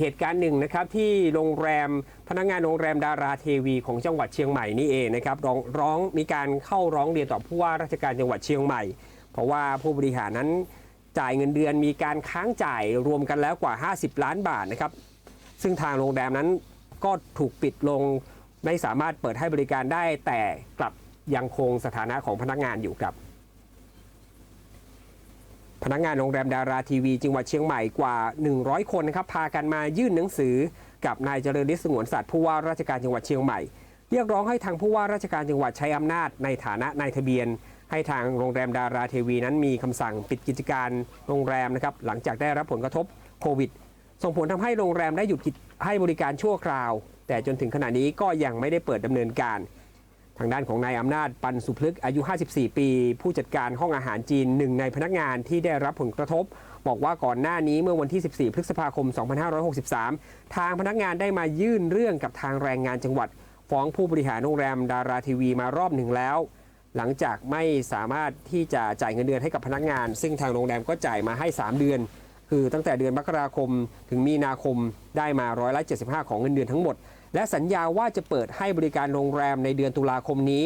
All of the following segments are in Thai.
เหตุการณ์หนึ่งนะครับที่โรงแรมพนักงานโรงแรมดาราเทวีของจังหวัดเชียงใหม่นี่เองนะครับร้องร้องมีการเข้าร้องเรียนต่อผู้ว่าราชการจังหวัดเชียงใหม่ เพราะว่าผู้บริหารนั้นจ่ายเงินเดือนมีการค้างจ่ายรวมกันแล้วกว่า 50 ล้านบาทนะครับซึ่งทางโรงแรมนั้นก็ถูกปิดลงไม่สามารถเปิดให้บริการได้แต่กลับยังคงสถานะของพนักงานอยู่ครับ นักงานโรงแรมดาราทีวีจังหวัดเชียงใหม่กว่า 100 คนนะครับพากันมายื่นหนังสือ กับนายเจริญฤทธิ์สงวนสัตว์ผู้ว่าราชการจังหวัดเชียงใหม่ เรียกร้องให้ทางผู้ว่าราชการจังหวัดใช้อำนาจในฐานะนายทะเบียน ให้ทางโรงแรมดาราทีวีนั้นมีคำสั่งปิดกิจการโรงแรมนะครับหลังจากได้รับผลกระทบโควิด ส่งผลทำให้โรงแรมได้หยุดให้บริการชั่วคราว แต่จนถึงขณะนี้ก็ยังไม่ได้เปิดดำเนินการ ทางด้านของนายอำนาจปันสุพฤกอายุ 54 ปี ผู้จัดการห้องอาหารจีนหนึ่งในพนักงานที่ได้รับผลกระทบ บอกว่าก่อนหน้านี้เมื่อวันที่ 14 พฤษภาคม 2563 ทางพนักงานได้มายื่นเรื่องกับทางแรงงานจังหวัด ฟ้องผู้บริหารโรงแรมดาราทีวีมารอบหนึ่งแล้ว หลังจากไม่สามารถที่จะจ่ายเงินเดือนให้กับพนักงาน ซึ่งทางโรงแรมก็จ่ายมาให้ 3 เดือน คือตั้งแต่เดือนมกราคมถึงมีนาคมได้มาร้อยละ75 ของเงินเดือนทั้งหมด และสัญญาว่าจะเปิดให้บริการโรงแรมในเดือนตุลาคมนี้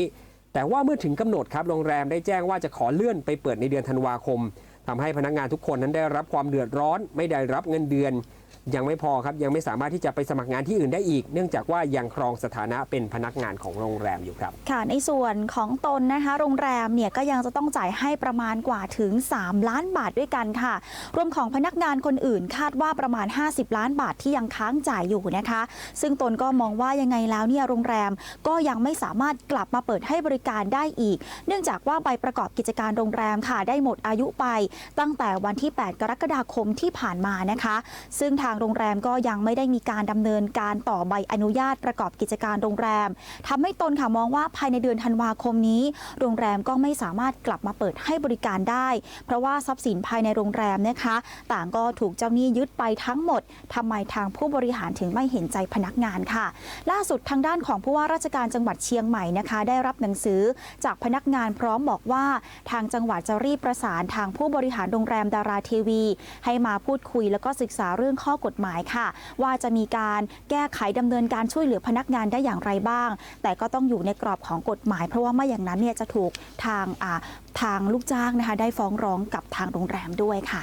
แต่ว่าเมื่อถึงกำหนดครับโรงแรมได้แจ้งว่าจะขอเลื่อนไปเปิดในเดือนธันวาคมทำให้พนักงานทุกคนนั้นได้รับความเดือดร้อน ไม่ได้รับเงินเดือน ยังไม่พอครับยังไม่สามารถที่จะไปสมัครงานที่อื่นได้อีก เนื่องจากว่ายังครองสถานะเป็นพนักงานของโรงแรมอยู่ครับ ค่ะในส่วนของตนนะคะ โรงแรมเนี่ยก็ยังจะต้องจ่ายให้ประมาณกว่าถึง 3 ล้านบาทด้วยกันค่ะ รวมของพนักงานคนอื่นคาดว่าประมาณ 50 ล้านบาทที่ยังค้างจ่ายอยู่นะคะ ซึ่งตนก็มองว่ายังไงแล้วเนี่ยโรงแรมก็ยังไม่สามารถกลับมาเปิดให้บริการได้อีก เนื่องจากว่าใบประกอบกิจการโรงแรมค่ะได้หมดอายุไป ตั้งแต่วันที่ 8 กรกฎาคมที่ผ่านมานะคะ ซึ่งทางโรงแรมก็ยังไม่ได้มีการดำเนินการต่อใบอนุญาตประกอบกิจการโรงแรมทำให้ตนค่ะมองว่าภายในเดือนธันวาคมนี้ โรงแรมก็ไม่สามารถกลับมาเปิดให้บริการได้ เพราะว่าทรัพย์สินภายในโรงแรมนะคะ ต่างก็ถูกเจ้าหนี้ยึดไปทั้งหมดทำไมทางผู้บริหารถึงไม่เห็นใจพนักงานค่ะ ล่าสุดทางด้านของผู้ว่าราชการจังหวัดเชียงใหม่นะคะ ได้รับหนังสือจากพนักงานพร้อมบอกว่าทางจังหวัดจะรีบประสานทางผู้บริหารโรงแรมดาราทีวี ให้มาพูดคุยแล้วก็ศึกษาเรื่องข้อกฎหมายค่ะ ว่าจะมีการแก้ไขดำเนินการช่วยเหลือพนักงานได้อย่างไรบ้าง แต่ก็ต้องอยู่ในกรอบของกฎหมาย เพราะว่าไม่อย่างนั้นเนี่ยจะถูกทางทางลูกจ้างนะคะได้ฟ้องร้องกับทางโรงแรมด้วยค่ะ